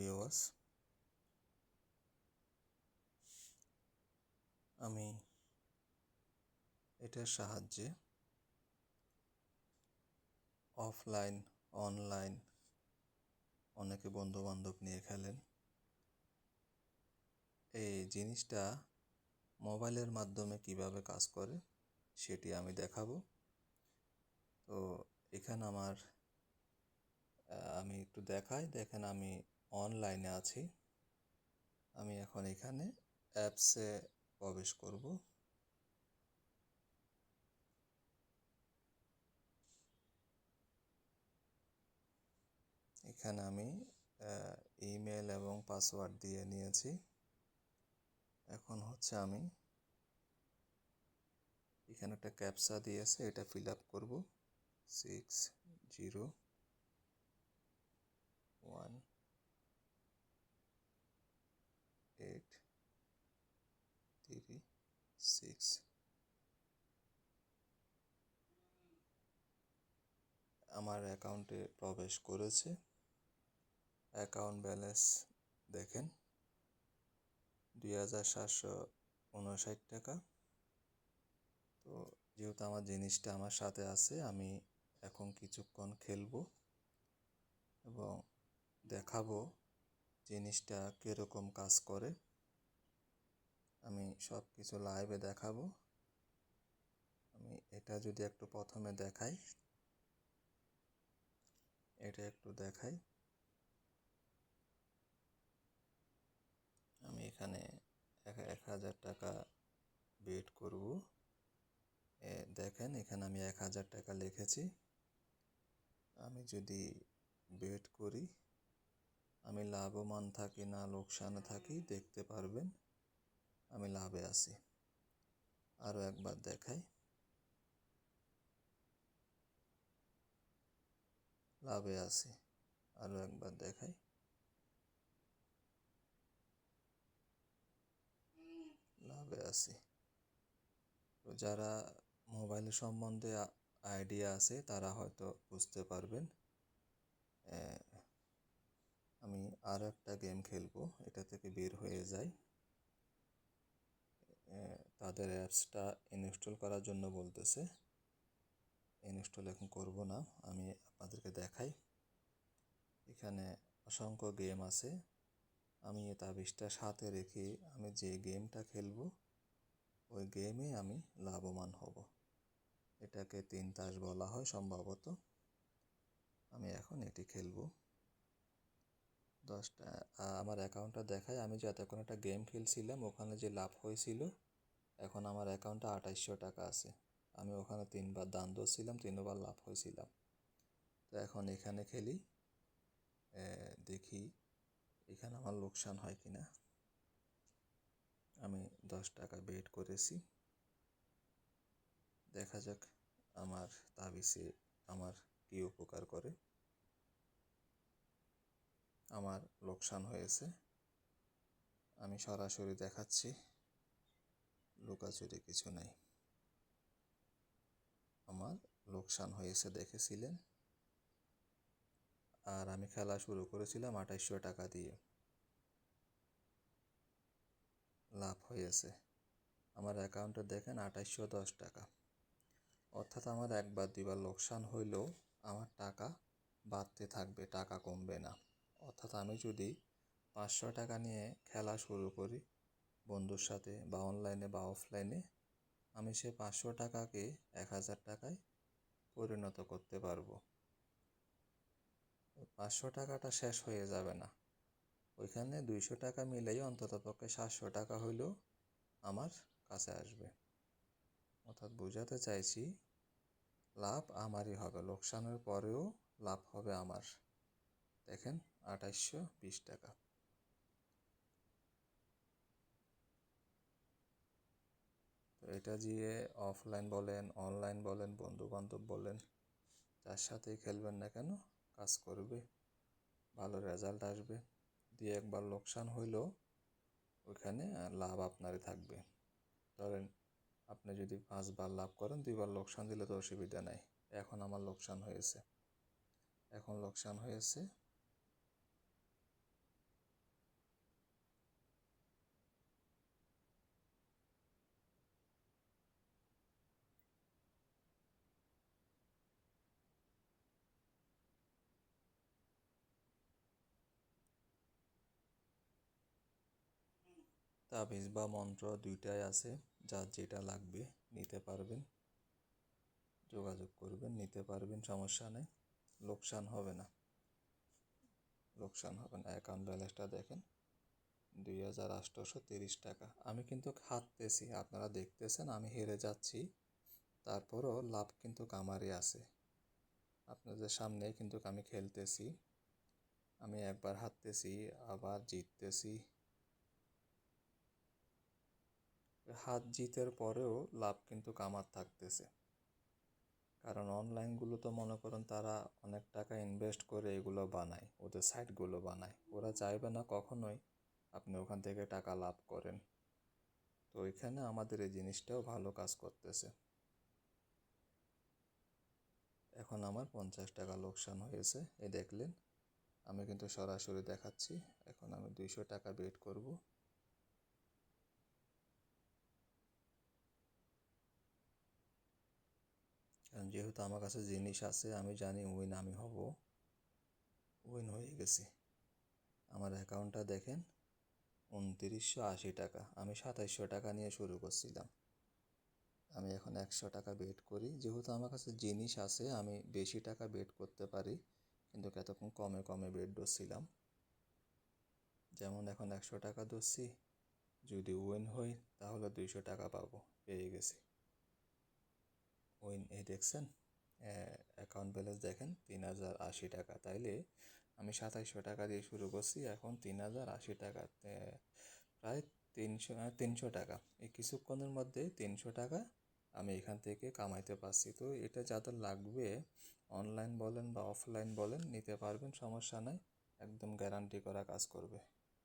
Viewers আমি এটার সাহায্যে অফলাইন অনলাইন অনেকে বন্ধু বান্ধব নিয়ে খেলেন। এই জিনিসটা মোবাইলের মাধ্যমে কীভাবে কাজ করে সেটি আমি দেখাবো। তো এখানে আমার আমি একটু দেখাই, দেখেন আমি অনলাইনে আছি। আমি এখন এখানে অ্যাপসে প্রবেশ করব। এখানে আমি ইমেল এবং পাসওয়ার্ড দিয়ে নিয়েছি। এখন হচ্ছে আমি এখানে একটা ক্যাপসা দিয়েছে, এটা ফিল আপ করব। সিক্স জিরো ওয়ান সিক্স আমার অ্যাকাউন্টে প্রবেশ করেছে। অ্যাকাউন্ট ব্যালেন্স দেখেন। দুই হাজার সাতশো উনষাট টাকা। তো যেহেতু আমার জিনিসটা আমার সাথে আছে, আমি এখন কিছুক্ষণ খেলব এবং দেখাবো জিনিসটা কীরকম কাজ করে। আমি সব কিছু লাইভে দেখাবো। আমি এটা যদি একটু প্রথমে দেখাই, এটা একটু দেখাই। আমি এখানে এক হাজার টাকা বেট করব। দেখেন, এখানে আমি এক হাজার টাকা লিখেছি। আমি যদি বেট করি, আমি লাভবান থাকি না লোকসানে থাকি, দেখতে পারবেন। আমি লাভে আছি। আরও একবার দেখাই। লাভে আছি। আরও একবার দেখাই। লাভে আছি। তো যারা মোবাইল সম্বন্ধে আইডিয়া আছে, তারা হয়তো বুঝতে পারবেন। আমি আর একটা গেম খেলব। এটা থেকে বের হয়ে যাই। তাদের অ্যাপসটা ইনস্টল করার জন্য বলতেছে। ইনস্টল এখন করব না, আমি আপনাদেরকে দেখাই। এখানে অসংখ্য গেম আছে। আমি এই তাবিজটা সাথে রেখে আমি যে গেমটা খেলব, ওই গেমে আমি লাভবান হব। এটাকে তিন তাস বলা হয় সম্ভবত। আমি এখন এটি খেলব। দশটা আমার অ্যাকাউন্টটা দেখায় আমি যে এতক্ষণ একটা গেম খেলছিলাম, ওখানে যে লাভ হয়েছিল, এখন আমার অ্যাকাউন্টে আঠাইশশো টাকা আছে। আমি ওখানে তিনবার দান ধরছিলাম, তিনবার লাভ হয়েছিলাম। তো এখন এখানে খেলি দেখি এখানে আমার লোকসান হয় কি না আমি দশ টাকা বেট করেছি। দেখা যাক আমার তাবিসে আমার কী উপকার করে। আমার লোকসান হয়েছে। আমি সরাসরি দেখাচ্ছি। লুকাচুরি কিছু নাই। আমার লোকসান হয়েছে দেখেছিলেন। আর আমি খেলা শুরু করেছিলাম আঠাইশশো টাকা দিয়ে। লাভ হয়েছে। আমার অ্যাকাউন্টে দেখেন আঠাইশশো দশ টাকা। অর্থাৎ আমার একবার দুইবার লোকসান হইলেও আমার টাকা বাড়তে থাকবে, টাকা কমবে না। অর্থাৎ আমি যদি পাঁচশো টাকা নিয়ে খেলা শুরু করি বন্ধুর সাথে বা অনলাইনে বা অফলাইনে আমি সে পাঁচশো টাকাকে এক হাজার টাকায় পরিণত করতে পারব। পাঁচশো টাকাটা শেষ হয়ে যাবে না। ওইখানে দুইশো টাকা মিলেই অন্তত পক্ষে সাতশো টাকা হইলেও আমার কাছে আসবে। অর্থাৎ বোঝাতে চাইছি, লাভ আমারই হবে, লোকসানের পরেও লাভ হবে আমার। দেখেন, আঠাইশশো বিশ টাকা। তো এটা দিয়ে অফলাইন বলেন অনলাইন বলেন বন্ধু বান্ধব বলেন, যার সাথেই খেলবেন না কেন, কাজ করবে, ভালো রেজাল্ট আসবে। দিয়ে একবার লোকসান হইলেও ওইখানে লাভ আপনারই থাকবে। ধরেন, আপনি যদি পাঁচবার লাভ করেন, দুইবার লোকসান দিলে তো অসুবিধা নাই। এখন আমার লোকসান হয়েছে। এখন লোকসান হয়েছে তাবিজ বা মন্ত্র দুইটাই আছে যার যেটা লাগবে নিতে পারবেন। যোগাযোগ করবেন, নিতে পারবেন, সমস্যা নেই। লোকসান হবে না। লোকসান হবে না। অ্যাকাউন্ট ব্যালেন্সটা দেখেন, দুই হাজার আটশোশো তিরিশ টাকা। আমি কিন্তু হারতেছি আপনারা দেখতেছেন, আমি হেরে যাচ্ছি। তারপরও লাভ কিন্তু আমারই আছে। আপনাদের সামনে কিন্তু আমি খেলতেছি। আমি একবার হারতেছি আবার জিততেছি। হাত জিতের পরেও লাভ কিন্তু কামার থাকতেছে। কারণ অনলাইনগুলো তো মনে করেন তারা অনেক টাকা ইনভেস্ট করে এগুলো বানায়, ওদের সাইটগুলো বানায়। ওরা চাইবে না কখনোই আপনি ওখান থেকে টাকা লাভ করেন। তো ওইখানে আমাদের এই জিনিসটাও ভালো কাজ করতেছে। এখন আমার পঞ্চাশ টাকা লোকসান হয়েছে এ দেখলেন। আমি কিন্তু সরাসরি দেখাচ্ছি, এখন আমি দুইশো টাকা বেট করব। যেহেতু আমার কাছে জিনিস আছে, আমি জানি উইন আমি হব। উইন হয়ে গেছি। আমার অ্যাকাউন্টটা দেখেন, উনতিরিশশো আশি টাকা। আমি সাতাইশশো টাকা নিয়ে শুরু করছিলাম। আমি এখন একশো টাকা বেট করি। যেহেতু আমার কাছে জিনিস আছে, আমি বেশি টাকা বেট করতে পারি, কিন্তু এতক্ষণ কমে কমে বেট ধরছিলাম। যেমন এখন একশো টাকা ধরছি, যদি উইন হই তাহলে দুইশো টাকা পাবো। পেয়ে গেছি। উইন এই দেখছেন অ্যাকাউন্ট ব্যালেন্স দেখেন তিন হাজার আশি টাকা। তাইলে আমি সাতাইশশো টাকা দিয়ে শুরু করছি, এখন তিন হাজার আশি টাকা প্রায় তিনশো তিনশো টাকা। এই কিছুক্ষণের মধ্যে তিনশো টাকা আমি এখান থেকে কামাইতে পারছি। তো এটা যাদের লাগবে অনলাইন বলেন বা অফলাইন বলেন, নিতে পারবেন, সমস্যা নাই, একদম গ্যারান্টি করা কাজ করবে।